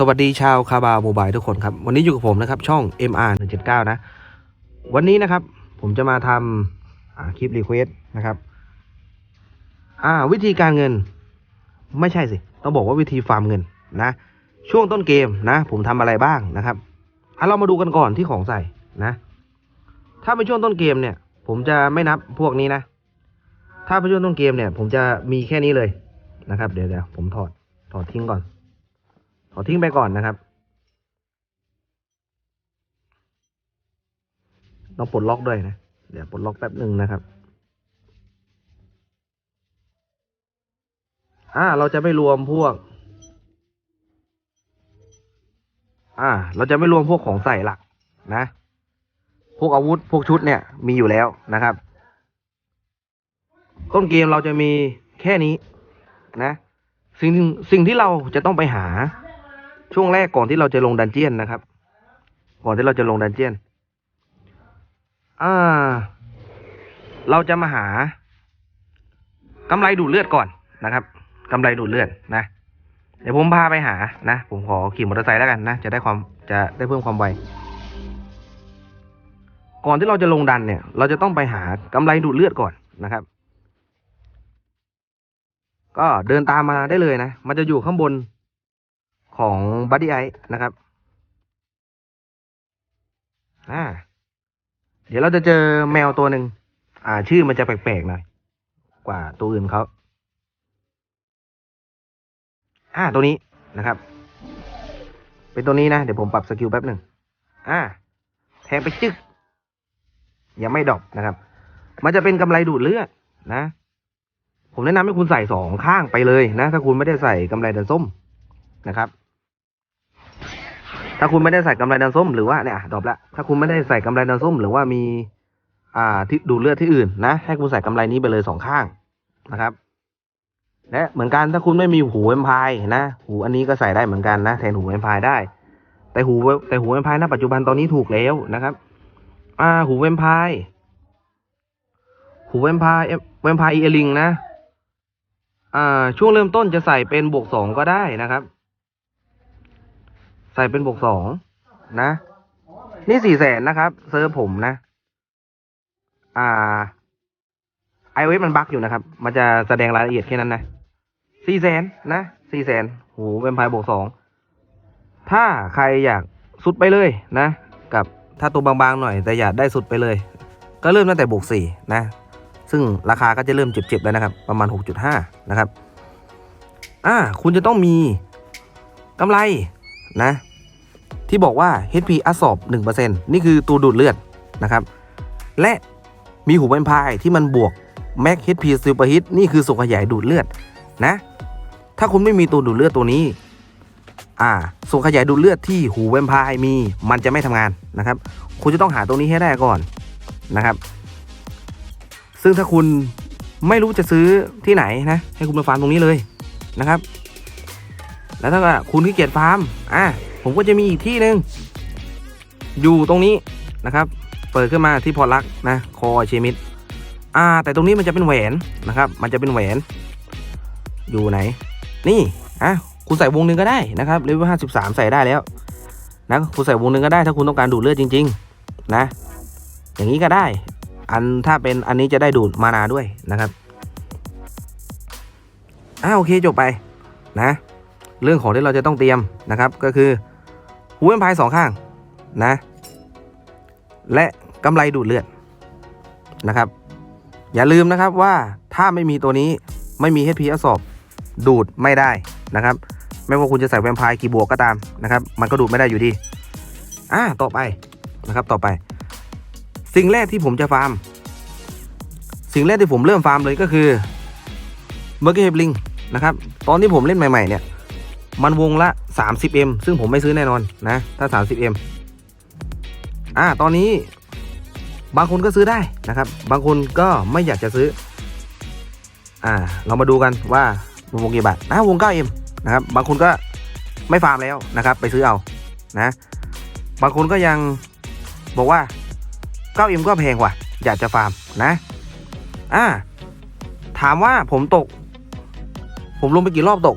สวัสดีชาวคาบาวโมบายทุกคนครับ วันนี้อยู่กับผมนะครับ ช่อง MR 179นะ วันนี้นะครับ ผมจะมาทำคลิปรีเควสนะครับ อ่า วิธีการเงิน ไม่ใช่สิ ต้องบอกว่าวิธีฟาร์มเงินนะ ช่วงต้นเกมนะ ผมทำอะไรบ้างนะครับอะเรามาดูกันก่อนที่ของใส่นะ ถ้าเป็นช่วงต้นเกมเนี่ย ผมจะไม่นับพวกนี้นะ ถ้าเป็นช่วงต้นเกมเนี่ย ผมจะมีแค่นี้เลยนะครับ เดี๋ยวเดี๋ยวผมถอดถอดทิ้งก่อน อทิ้งไปก่อนนะครับต้องปลดล็อกด้วยนะ เดี๋ยวปลดล็อกแป๊บหนึ่งนะครับ อ่า เราจะไม่รวมพวก อ่า เราจะไม่รวมพวกของใส่หลักนะ พวกอาวุธ พวกชุดเนี่ย มีอยู่แล้วนะครับ ต้นเกมเราจะมีแค่นี้นะ สิ่งสิ่งที่เราจะต้องไปหา ช่วงแรกก่อนที่เราจะลงดันเจียนนะครับ ก่อนที่เราจะลงดันเจียน อ่า เราจะมาหากำไรดูดเลือดก่อนนะครับกำไรดูดเลือดนะ เดี๋ยวผมพาไปหานะ ผมขอขี่มอเตอร์ไซค์แล้วกันนะ จะได้ความจะได้เพิ่มความไว ก่อนที่เราจะลงดันเนี่ย เราจะต้องไปหากำไรดูดเลือดก่อนนะครับ ก็เดินตามมาได้เลยนะ มันจะอยู่ข้างบน ของบัดดี้ไอนะครับอ่าเดี๋ยวเราจะเจอแมวตัวหนึ่งอ่า ชื่อมันจะแปลกๆหน่อยกว่าตัวอื่นเขาอ่าตัวนี้นะครับ เป็นตัวนี้นะ เดี๋ยวผมปรับสกิลแป๊บหนึ่งอ่า แทงไปจึกยังไม่ดอปนะครับ มันจะเป็นกำไรดูดเลือดนะ ผมแนะนำให้คุณใส่สองข้างไปเลยนะ ถ้าคุณไม่ได้ใส่กำไรดันส้มนะครับ ถ้าคุณไม่ได้ใส่กำไรดันส้มหรือว่าเนี่ยดรอปละถ้าคุณไม่ได้ใส่กำไรดันส้ม หรือว่ามี อ่าที่ดูดเลือดที่อื่นนะ ให้คุณใส่กำไรนี้ไปเลยสองข้างนะครับ และเหมือนกันถ้าคุณไม่มีหูเอ็มพายนะ หูอันนี้ก็ใส่ได้เหมือนกันนะแทนหูเอ็มพายได้ แต่หูแต่หูเอ็มพายณปัจจุบันตอนนี้ถูกแล้วนะครับ อ่า หูเอ็มพายหูเอ็มพายเอ็มพายเอลิงนะ อ่า ช่วงเริ่มต้นจะใส่เป็นบวกสองก็ได้นะครับ ส่เป็นบวกสองนะ นี่สี่แสนนะครับเซิร์ฟผมนะ อ่าไอเวมันบั๊กอยู่นะครับ มันจะแสดงรายละเอียดแค่นั้นนะสี่แสนนะสี่แสนโหเป็นพายบวกสองถ้าใครอยากสุดไปเลยนะ กับถ้าตัวบางๆหน่อยแต่อยากได้สุดไปเลย ก็เริ่มตั้งแต่บวกสี่นะ ซึ่งราคาก็จะเริ่มเจ็บๆแล้วนะครับ ประมาณ 6.5 นะครับ อ่า คุณจะต้องมีกำไรนะ ที่บอกว่า HP อัสอบ1%นี่คือตัวดูดเลือดนะครับ และมีหูเป็นพายที่มันบวก Max HP Super Hit นี่คือส่งขยายดูดเลือดนะ ถ้าคุณไม่มีตัวดูดเลือดตัวนี้ อ่า ส่งขยายดูดเลือดที่หูแวมไพร์มีมันจะไม่ทำงานนะครับ คุณจะต้องหาตรงนี้ให้ได้ก่อนนะครับ ซึ่งถ้าคุณไม่รู้จะซื้อที่ไหนนะ ให้คุณมาฟาร์มตรงนี้เลยนะครับ แล้วถ้าคุณขี้เกียจฟาร์ม อะ ผมก็จะมีอีกที่หนึ่งอยู่ตรงนี้นะครับ เปิดขึ้นมาที่พอลักนะ คอเชมิดอ่า แต่ตรงนี้มันจะเป็นแหวนนะครับ มันจะเป็นแหวน อยู่ไหน นี่อะคุณใส่วงหนึ่งก็ได้นะครับเลเวลห้าสิบสามใส่ได้แล้วนะคุณใส่วงหนึ่งก็ได้ถ้าคุณต้องการดูดเลือดจริง ๆ นะ อย่างนี้ก็ได้ อันถ้าเป็นอันนี้จะได้ดูดมานาด้วยนะครับอ่าโอเคจบไปนะ เรื่องของที่เราจะต้องเตรียมนะครับก็คือ หูเอ็มพายสองข้างนะ และกำไรดูดเลือดนะครับ อย่าลืมนะครับว่าถ้าไม่มีตัวนี้ไม่มี HP อสอบดูดไม่ได้นะครับ ไม่ว่าคุณจะใส่แวมไพร์กี่บวกก็ตามนะครับ มันก็ดูดไม่ได้อยู่ดี อ่าต่อไปนะครับต่อไป สิ่งแรกที่ผมจะฟาร์ม สิ่งแรกที่ผมเริ่มฟาร์มเลยก็คือเมอร์เกเฮบลิงนะครับ ตอนที่ผมเล่นใหม่ ๆ เนี่ย มันวงละ 30M ซึ่งผมไม่ซื้อแน่นอนนะ ถ้า 30M อ่า ตอนนี้บางคนก็ซื้อได้นะครับ บางคนก็ไม่อยากจะซื้อ อ่า เรามาดูกันว่าวงกี่บาทนะวง 9M นะครับ บางคนก็ไม่ฟาร์มแล้วนะครับ ไปซื้อเอา นะ บางคนก็ยังบอกว่า 9M ก็แพงกว่า อยากจะฟาร์มนะ อ่า ถามว่าผมตก ผมลงไปกี่รอบตก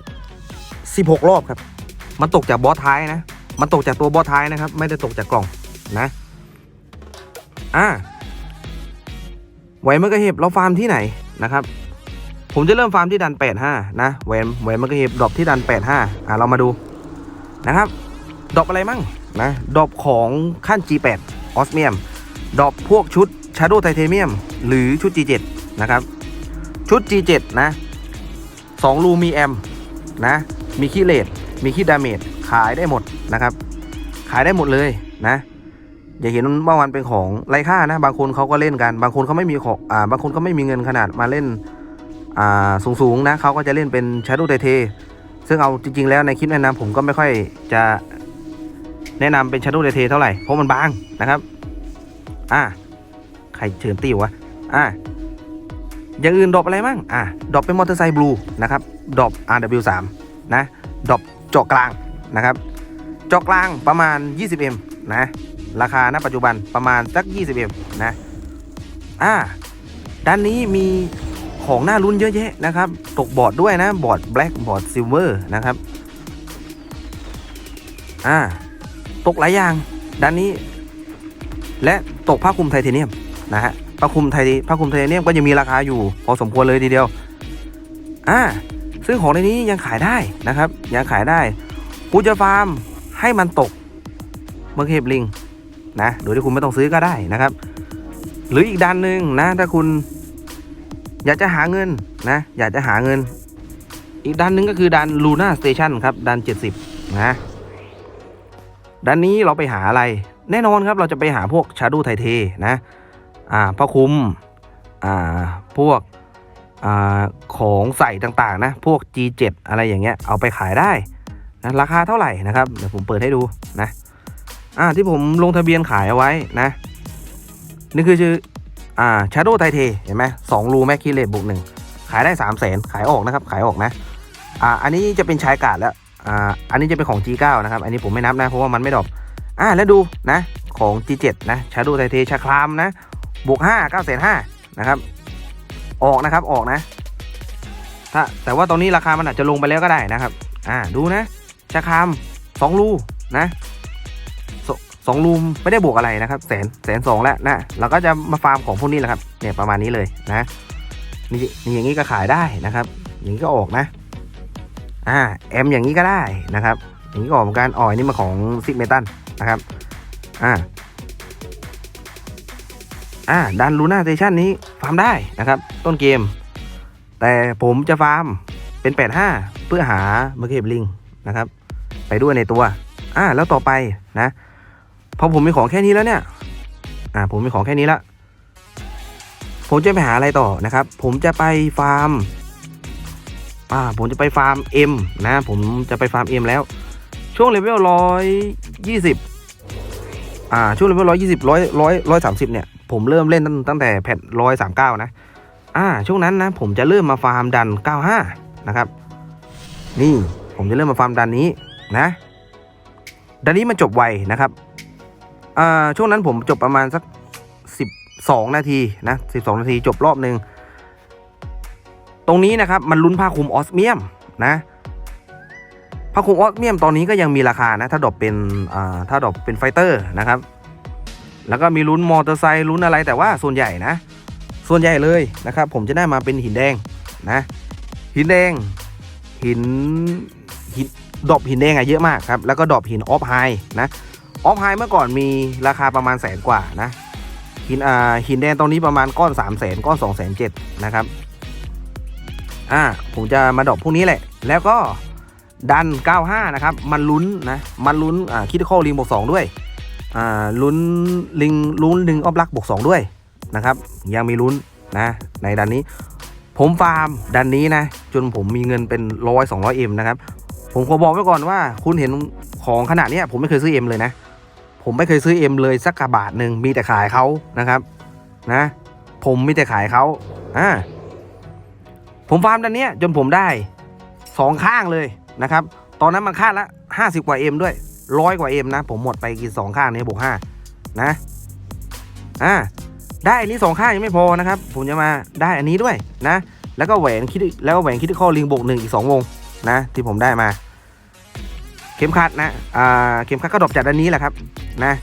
16 รอบครับ มันตกจากบอสท้ายนะ มันตกจากตัวบอสท้ายนะครับ ไม่ได้ตกจากกล่องนะ อ่าแหวนมะกะเห็บเราฟาร์มที่ไหนนะครับ ผมจะเริ่มฟาร์มที่ดัน 85 นะแหวนแหวนมะกะเห็บดรอปที่ดัน 85 อ่าเรามาดูนะครับ ดรอปอะไรมั่งนะ ดรอปของขั้น G8 ออสเมียม ดรอปพวกชุด Shadow Titanium หรือชุด G7 นะครับ ชุด G7 นะ2รูมีแอมนะ มีขี้เลดมีขี้ดาเมจขายได้หมดนะครับ ขายได้หมดเลยนะอย่าเห็นว่ามันเป็นของไร้ค่านะ บางคนเขาก็เล่นกัน บางคนเขาไม่มีของอ่าบางคนก็ไม่มีเงินขนาดมาเล่นอ่าสูงๆนะเขาก็จะเล่นเป็น Shadow t i t a ซึ่งเอาจริง ๆ แล้วในคลิปแนะนำผมก็ไม่ค่อยจะแนะนำเป็น Shadow t i t a เท่าไหร่เพราะมันบางนะครับอ่าใครเชิญตีวะอ่าอย่างอื่นดรอปอะไรบ้างอ่าดรอปเป็นมอเตอร์ไซค์บลูนะครับดรอป RW3 นะดรอปเจาะกลางนะครับเจาะกลางประมาณ 20M นะราคาณปัจจุบันประมาณสัก 20M นะอ่าด้านนี้มีของหน่าลุ้นเยอะแยะนะครับ ตกบอร์ดด้วยนะ บอร์ดแบล็กบอร์ดซิลเวอร์นะครับ อ่า ตกหลายอย่าง ด้านนี้ และตกผ้าคลุมไทเทเนียมนะฮะผ้าคลุมไทผ้าคลุมไทเทเนียมก็ยังมีราคาอยู่ พอสมควรเลยทีเดียว อ่า ซึ่งของในนี้ยังขายได้นะครับ ยังขายได้กูจะฟาร์มให้มันตกเมื่อเห็บลิงนะโดยที่คุณไม่ต้องซื้อก็ได้นะครับ หรืออีกด้านหนึ่งนะ ถ้าคุณ อยากจะหาเงินนะ อยากจะหาเงิน อีกด้านหนึ่งก็คือด้านลูน่าสเตชันครับด้าน70 นะด้านนี้เราไปหาอะไร แน่นอนครับเราจะไปหาพวกชาดูไทเทนะ อ่าพ่อคุ้มอ่า พวก อของใส่ต่างๆ นะ พวก G7 อะไรอย่างเงี้ย เอาไปขายได้นะราคาเท่าไหร่นะครับ เดี๋ยวผมเปิดให้ดูนะ อ่า ที่ผมลงทะเบียนขายเอาไว้นะ นี่คือชื่อ อ่า Shadow t i t a เห็นไหมสองรูแม็กคีเลตบวกหนึ่งขายได้3 0 0แสนขายออกนะครับ ขายออกนะ อ่า อันนี้จะเป็นชายกาดแล้ว อ่า อันนี้จะเป็นของ G9 นะครับ อันนี้ผมไม่นับนะ เพราะว่ามันไม่ดรอปอ่า แล้วดูนะ ของ G7 นะ Shadow t i t a ชาครามนะ บวก5 9 5 0 0นะครับ ออกนะครับออกนะ ถ้าแต่ว่าตอนนี้ราคามันอาจจะลงไปแล้วก็ได้นะครับ อ่าดูนะชาครามสองรูนะสสองรูมไม่ได้บวกอะไรนะครับ แสนแสนสองแล้วนะเราก็จะมาฟาร์มของพวกนี้แหละครับเนี่ยประมาณนี้เลยนะนี่นี่อย่างนี้ก็ขายได้นะครับ อย่างนี้ก็ออกนะอ่าแอมอย่างนี้ก็ได้นะครับ อย่างนี้ก็ออกเหมือนกันอ๋อนนี้มาของซิกเมตันนะครับอ่าอ่าดันลูน่าสเตชันนี้ฟาร์มได้นะครับ ต้นเกม แต่ผมจะฟาร์มเป็น 85 เพื่อหาเมอร์เก็บลิงนะครับ ไปด้วยในตัวอ่าแล้วต่อไปนะพอผมมีของแค่นี้แล้วเนี่ย อ่าผมมีของแค่นี้ละผมจะไปหาอะไรต่อนะครับ ผมจะไปฟาร์ม อ่า ผมจะไปฟาร์ม M นะ ผมจะไปฟาร์ม M แล้ว ช่วงเลเวลร้อยยี่สิบอ่า ช่วงเลเวลร้อยยี่สิบร้อยร้อยร้อยสามสิบเนี่ย ผมเริ่มเล่นตั้งตั้งแต่แพทร้อยสามเก้านะ อ่าช่วงนั้นนะผมจะเริ่มมาฟาร์มดันเก้าห้านะครับ นี่ผมจะเริ่มมาฟาร์มดันนี้นะดันนี้มันจบไวนะครับอ่าช่วงนั้นผมจบประมาณสักสิบสองนาทีนะสิบสองนาทีจบรอบหนึ่งตรงนี้นะครับมันลุ้นผ้าคลุมออสเมียมนะผ้าคลุมออสเมียมตอนนี้ก็ยังมีราคานะถ้าดอปเป็นอ่าถ้าดอปเป็นไฟเตอร์นะครับ แล้วก็มีลุ้นมอเตอร์ไซค์ลุ้นอะไรแต่ว่าส่วนใหญ่นะ ส่วนใหญ่เลยนะครับ ผมจะได้มาเป็นหินแดงนะ หินแดง หินหินดอปหินแดงอะเยอะมากครับ แล้วก็ดอปหินออฟไฮนะออฟไฮเมื่อก่อนมีราคาประมาณแสนกว่านะ หินอ่าหินแดงตรงนี้ประมาณก้อน3 0 0แสนก้อน2 0 0 0 0นะครับอ่าผมจะมาดอปพวกนี้แหละ แล้วก็ดัน 95 นะครับ มันลุ้นนะ มันลุ้นอ่าคิดข้อลิงบวก2ด้วยอ่าลุ้นลิงลุ้นลิงออฟลักบวก2ด้วย นะครับ ยังมีลุ้นนะในดันนี้ ผมฟาร์มดันนี้นะ จนผมมีเงินเป็นร้อยสองร้อยเอ็มนะครับ ผมขอบอกไว้ก่อนว่า คุณเห็นของขนาดนี้ผมไม่เคยซื้อเอ็มเลยนะ ผมไม่เคยซื้อเอ็มเลยสักกระบาทหนึ่งมีแต่ขายเขานะครับนะ ผมมีแต่ขายเขาอ่าผมฟาร์มดันเนี้ยจนผมได้สองข้างเลยนะครับ ตอนนั้นมันค่าละห้าสิบกว่าเอ็มด้วยร้อยกว่าเอ็มนะ ผมหมดไปกินสองข้างนี้บวกห้านะอ่า ได้อันนี้สองข้างยังไม่พอนะครับ ผมจะมาได้อันนี้ด้วยนะ แล้วก็แหวนคิดแล้วก็แหวนคิดข้อลิงบวกหนึ่งอีกสองวงนะ ที่ผมได้มาแข็มขัดนะอ่าเข็มขัดก็ดรอปจากด้านนี้แหละครับนะ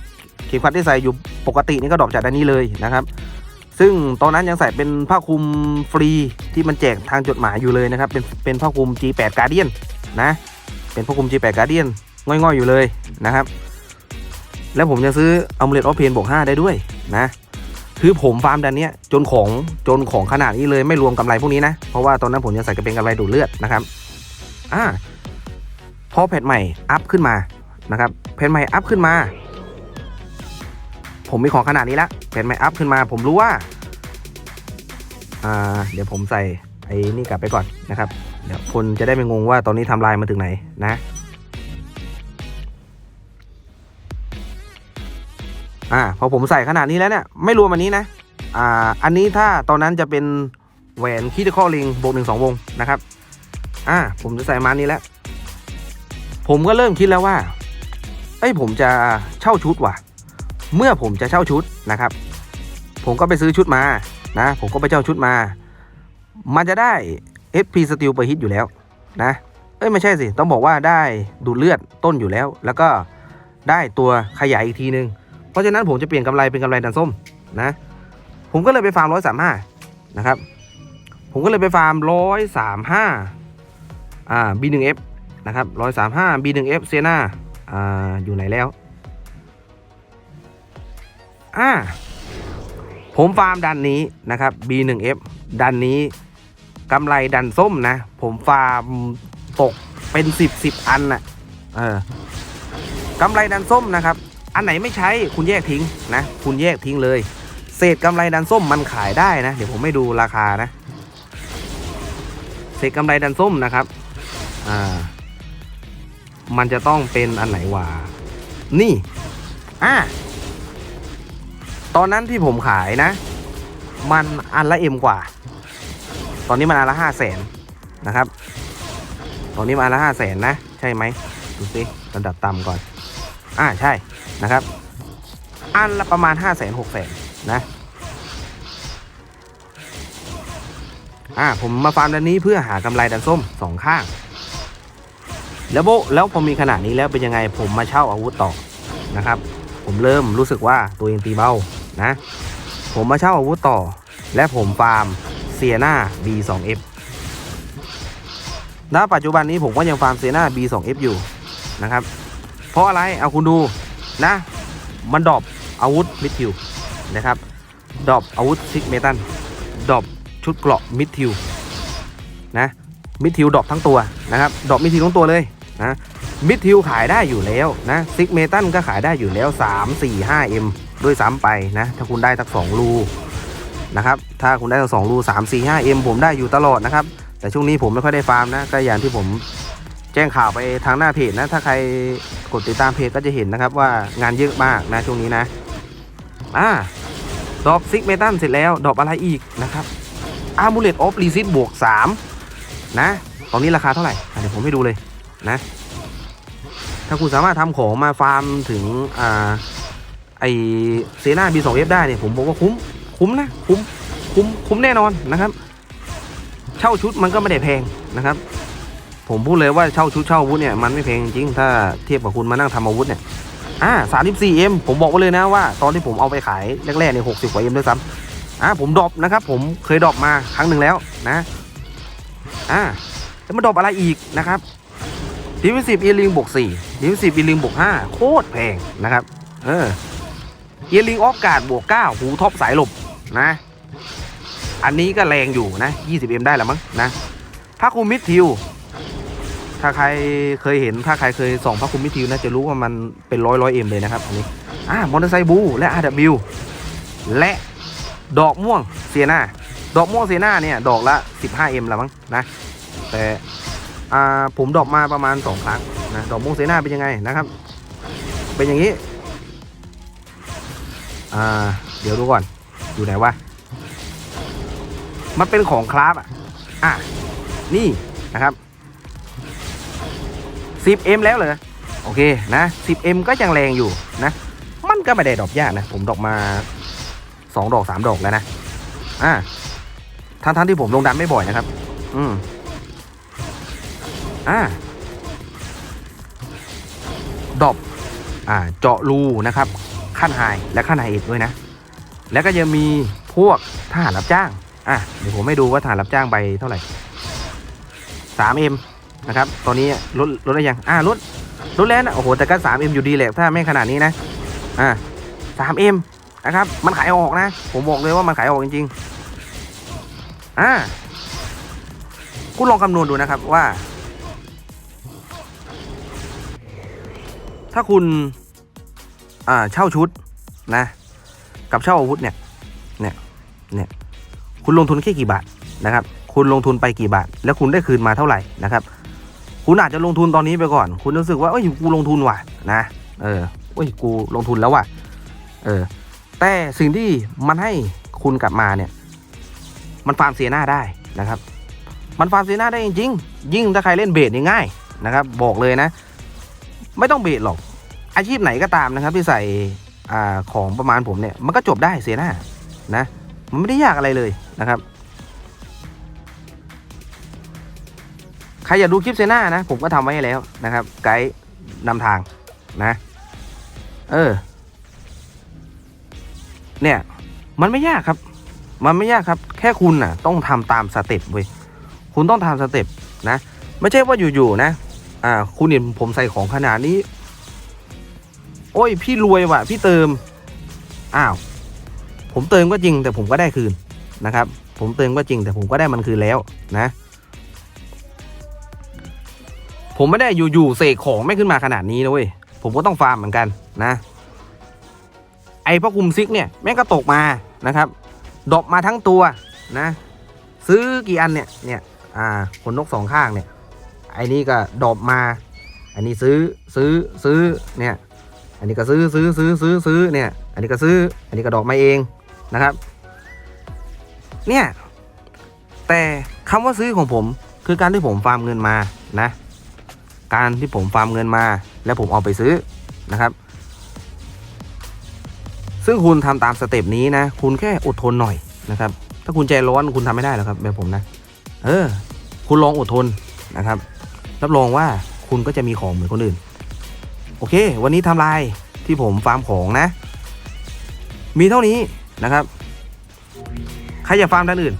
เข็มขัดที่ใส่อยู่ปกตินี่ก็ดรอปจากด้านนี้เลยนะครับ ซึ่งตอนนั้นยังใส่เป็นผ้าคลุมฟรีที่มันแจกทางจดหมายอยู่เลยนะครับ เป็นเป็นผ้าคลุม G8 Guardian นะ เป็นผ้าคลุม G8 Guardian ง่อยๆอยู่เลยนะครับ แล้วผมจะซื้อ Amulet of Pain บวก5ได้ด้วยนะ คือผมฟาร์มดันเนี้ยจนของจนของขนาดนี้เลยไม่รวมกำไรพวกนี้นะ เพราะว่าตอนนั้นผมยังใส่กระเป็นกำไรดูดเลือดนะครับอ่าพอแพทใหม่อัพขึ้นมานะครับแพทใหม่อัพขึ้นมา ผมมีของขนาดนี้ละแพทใหม่อัพขึ้นมา ผมรู้ว่าอ่าเดี๋ยวผมใส่ไอ้นี่กลับไปก่อนนะครับ เดี๋ยวคนจะได้ไม่งงว่าตอนนี้ทำลายมาถึงไหนนะ อ่าพอผมใส่ขนาดนี้แล้วเนี่ยไม่รวมอันนี้นะอ่าอันนี้ถ้าตอนนั้นจะเป็นแหวนคิดข้อลิงบวกหนึ่งสองวงนะครับอ่าผมจะใส่มานี้แล้ว ผมก็เริ่มคิดแล้วว่าเอ้ยผมจะเช่าชุดว่ะ เมื่อผมจะเช่าชุดนะครับ ผมก็ไปซื้อชุดมานะ ผมก็ไปเช่าชุดมา มันจะได้ SP Steel ไปฮิตอยู่แล้วนะเอ้ยไม่ใช่สิ ต้องบอกว่าได้ดูดเลือดต้นอยู่แล้ว แล้วก็ได้ตัวขยายอีกทีนึง ราะฉะนั้นผมจะเปลี่ยนกำไรเป็นกำไรดันส้มนะ ผมก็เลยไปฟาร์มร้อยสามห้านะครับ ผมก็เลยไปฟาร์มร้อยสามห้าอ่า B1F นะครับร้อยสามห้า B1F เซนาอ่าอยู่ไหนแล้วอ่าผมฟาร์มดันนี้นะครับ B1F ดันนี้กำไรดันส้มนะ ผมฟาร์มตกเป็นสิบสิบอันน่ะเออกำไรดันส้มนะครับ อันไหนไม่ใช้คุณแยกทิ้งนะ คุณแยกทิ้งเลย เศษกำไรดันส้มมันขายได้นะ เดี๋ยวผมไม่ดูราคานะ เศษกำไรดันส้มนะครับ อ่า มันจะต้องเป็นอันไหนวะนี่ อ่า ตอนนั้นที่ผมขายนะ มันอันละเอ็มกว่า ตอนนี้มันอันละห้าแสนนะครับ ตอนนี้มันอันละห้าแสนนะ ใช่ไหมดูสิระดับต่ำก่อน อ่าใช่นะครับ อันละประมาณห้าแสนหกแสนนะอ่าผมมาฟาร์มดันนี้เพื่อหากำไรดันส้มสองข้าง แล้วโบแล้วพอมีขนาดนี้แล้วเป็นยังไงผมมาเช่าอาวุธต่อนะครับ ผมเริ่มรู้สึกว่าตัวเองตีเบานะ ผมมาเช่าอาวุธต่อ และผมฟาร์มเซียนา B2F ณปัจจุบันนี้ผมก็ยังฟาร์มเซียนา B2F อยู่นะครับ เพราะอะไรเอาคุณดูนะ มันดรอปอาวุธมิดทิวนะครับดรอปอาวุธซิกเมตันดรอปชุดเกราะมิดทิวนะมิดทิวดรอปทั้งตัวนะครับดรอปมิดทิวทั้งตัวเลยนะมิดทิวขายได้อยู่แล้วนะซิกเมตันก็ขายได้อยู่แล้ว 3 4 5 M ด้วยซ้ำไปนะถ้าคุณได้ทั้งสองรูนะครับถ้าคุณได้ทั้งสองรู3 4 5 M ผมได้อยู่ตลอดนะครับแต่ช่วงนี้ผมไม่ค่อยได้ฟาร์มนะก็อย่างที่ผมแจ้งข่าวไปทางหน้าเพจนะถ้าใคร กดติดตามเพจก็จะเห็นนะครับว่างานเยอะมากนะช่วงนี้นะอ่าดอปซิกเมตันเสร็จแล้ว ดอปอะไรอีกนะครับอาร์มูเลตออฟรีซิตบวก 3 นะ ตอนนี้ราคาเท่าไหร่ เดี๋ยวผมให้ดูเลยนะ ถ้าคุณสามารถทำของมาฟาร์มถึง อ่า ไอเซนา B2F ได้เนี่ย ผมบอกว่าคุ้ม คุ้มนะ คุ้ม คุ้ม คุ้มแน่นอนนะครับ เช่าชุดมันก็ไม่ได้แพงนะครับ ผมพูดเลยว่าเช่าชุดเช่าอาวุธเนี่ยมันไม่แพงจริงถ้าเทียบกับคุณมานั่งทำอาวุธเนี่ยอ่า 34M ผมบอกไว้เลยนะว่า ตอนที่ผมเอาไปขายแรกๆเนี่ย60กว่า M ด้วยซ้ำอ่าผมดรอปนะครับ ผมเคยดรอปมาครั้งหนึ่งแล้วนะอ่าแล้วมาดรอปอะไรอีกนะครับทีมสิบอีลิงบวกสี่ทีมสิบอีลิงบวกห้าโคตรแพงนะครับ เออเอีลิงออฟการ์ดบวกเก้าหูท็อปสายหลบนะ อันนี้ก็แรงอยู่นะ 20M ได้แล้วมั้งนะพระคุมิดทิว ถ้าใครเคยเห็นถ้าใครเคยส่องพระคุมมิทิวนะจะรู้ว่ามันเป็นร้อยร้อยเอ็มเลยนะครับอันนี้อ่ามอเตอร์ไซค์บูและ RW และดอกม่วงเซียนาดอกม่วงเซียนาเนี่ยดอกละ 15M ล้วมั้งนะ แต่อ่าผมดอปมาประมาณ 2 ครั้งนะดอกม่วงเซน่าเป็นยังไงนะครับ เป็นอย่างนี้อ่าเดี๋ยวดูก่อนอยู่ไหนวะมันเป็นของคราฟอะอะนี่นะครับ 10M แล้วเหรอโอเคนะ 10M ก็ยังแรงอยู่นะ มันก็ไม่ได้ดอกยากนะ ผมดอกมา 2 ดอก 3 ดอกแล้วนะ อ่าทั้งทั้งๆที่ผมลงดันไม่บ่อยนะครับ อืม อ่า ดอปอ่า เจาะรูนะครับ ขั้นไฮและขั้นไฮเอ็ดด้วยนะ แล้วก็ยังมีพวกทหารรับจ้าง อะ เดี๋ยวผมให้ดูว่าทหารรับจ้างใบเท่าไหร่ 3M นะครับ ตอนนี้ลดลดได้ยัง อ่าลดลดแล้วนะ โอ้โห แต่ก็ 3M อยู่ดีแหละ ถ้าไม่ขนาดนี้นะ อ่า 3M นะครับ มันขายออกนะ ผมบอกเลยว่ามันขายออกจริงๆ อ่า คุณลองคำนวณดูนะครับว่า ถ้าคุณ อ่า เช่าชุดนะ กับเช่าอาวุธเนี่ย เนี่ย เนี่ย คุณลงทุนแค่กี่บาทนะครับ คุณลงทุนไปกี่บาท แล้วคุณได้คืนมาเท่าไหร่นะครับ คุณอาจจะลงทุนตอนนี้ไปก่อน คุณรู้สึกว่าเอ้ยกูลงทุนว่ะนะเออเอ้ยกูลงทุนแล้วว่ะเออ แต่สิ่งที่มันให้คุณกลับมาเนี่ย มันฟาร์มเสียหน้าได้นะครับ มันฟาร์มเสียหน้าได้จริงๆยิ่งถ้าใครเล่นเบสนี่ง่ายนะครับ บอกเลยนะ ไม่ต้องเบสหรอก อาชีพไหนก็ตามนะครับ ที่ใส่อ่าของประมาณผมเนี่ย มันก็จบได้เสียหน้านะ มันไม่ได้ยากอะไรเลยนะครับ ใครอยากดูคลิปเซน่านะ ผมก็ทำไว้ให้แล้วนะครับ ไกด์นำทางนะ เออ เนี่ย มันไม่ยากครับ มันไม่ยากครับ แค่คุณน่ะ ต้องทำตามสเต็ปเว้ยคุณต้องทำสเต็ปนะ ไม่ใช่ว่าอยู่ๆนะ อ่า คุณเห็นผมใส่ของขนาดนี้ โอ้ย พี่รวยว่ะ พี่เติม อ้าว ผมเติมก็จริงแต่ผมก็ได้คืนนะครับ ผมเติมก็จริงแต่ผมก็ได้มันคืนแล้วนะ ผมไม่ได้อยู่ๆเสกของไม่ขึ้นมาขนาดนี้นะเว้ยผมก็ต้องฟาร์มเหมือนกันนะ ไอ้พระคุมซิกเนี่ยแม่งก็ตกมานะครับดอปมาทั้งตัวนะ ซื้อกี่อันเนี่ยเนี่ยอ่าขนนกสองข้างเนี่ยไอ้นี่ก็ดอปมา อันนี้ซื้อซื้อซื้อเนี่ยอันนี้ก็ซื้อซื้อซื้อซื้อซื้อเนี่ยอันนี้ก็ซื้ออันนี้ก็ดอปมาเองนะครับ เนี่ยแต่คำว่าซื้อของผมคือการที่ผมฟาร์มเงินมานะ การที่ผมฟาร์มเงินมา แล้วผมเอาไปซื้อนะครับ ซึ่งคุณทำตามสเต็ปนี้นะ คุณแค่อดทนหน่อยนะครับ ถ้าคุณใจร้อนคุณทำไม่ได้หรอกครับแบบผมนะ เออ คุณลองอดทนนะครับ รับรองว่าคุณก็จะมีของเหมือนคนอื่น โอเค วันนี้ทำลายที่ผมฟาร์มของนะ มีเท่านี้นะครับ ใครอยากฟาร์มด้านอื่น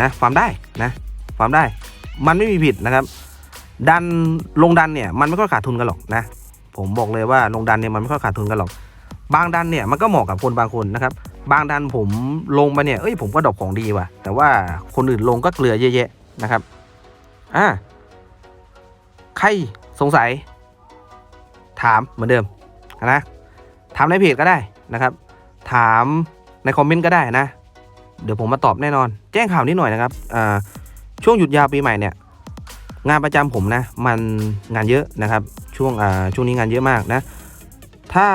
นะ ฟาร์มได้นะ ฟาร์มได้ มันไม่มีผิดนะครับ ดันลงดันเนี่ยมันไม่ค่อยขาดทุนกันหรอกนะ ผมบอกเลยว่าลงดันเนี่ยมันไม่ค่อยขาดทุนกันหรอก บางดันเนี่ยมันก็เหมาะกับคนบางคนนะครับ บางดันผมลงไปเนี่ยเอ้ยผมก็ดอกของดีว่ะ แต่ว่าคนอื่นลงก็เกลือเยอะแยะนะครับอ่าใครสงสัย ถามเหมือนเดิมนะถามในเพจก็ได้นะครับ ถามในคอมเมนต์ก็ได้นะ เดี๋ยวผมมาตอบแน่นอน แจ้งข่าวนิดหน่อยนะครับอ่าช่วงหยุดยาวปีใหม่เนี่ย งานประจำผมนะมันงานเยอะนะครับช่วงอ่าช่วงนี้งานเยอะมากนะ ถ้า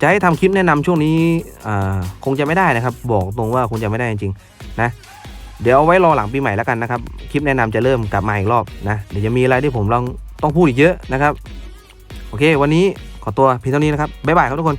จะให้ทำคลิปแนะนำช่วงนี้อ่าคงจะไม่ได้นะครับ บอกตรงว่าคงจะไม่ได้จริงๆนะเดี๋ยวเอาไว้รอหลังปีใหม่แล้วกันนะครับ คลิปแนะนำจะเริ่มกลับมาอีกรอบนะเดี๋ยวจะมีอะไรที่ผมลองต้องพูดอีกเยอะนะครับ โอเค วันนี้ขอตัวเพียงเท่านี้นะครับบ๊ายบายครับทุกคน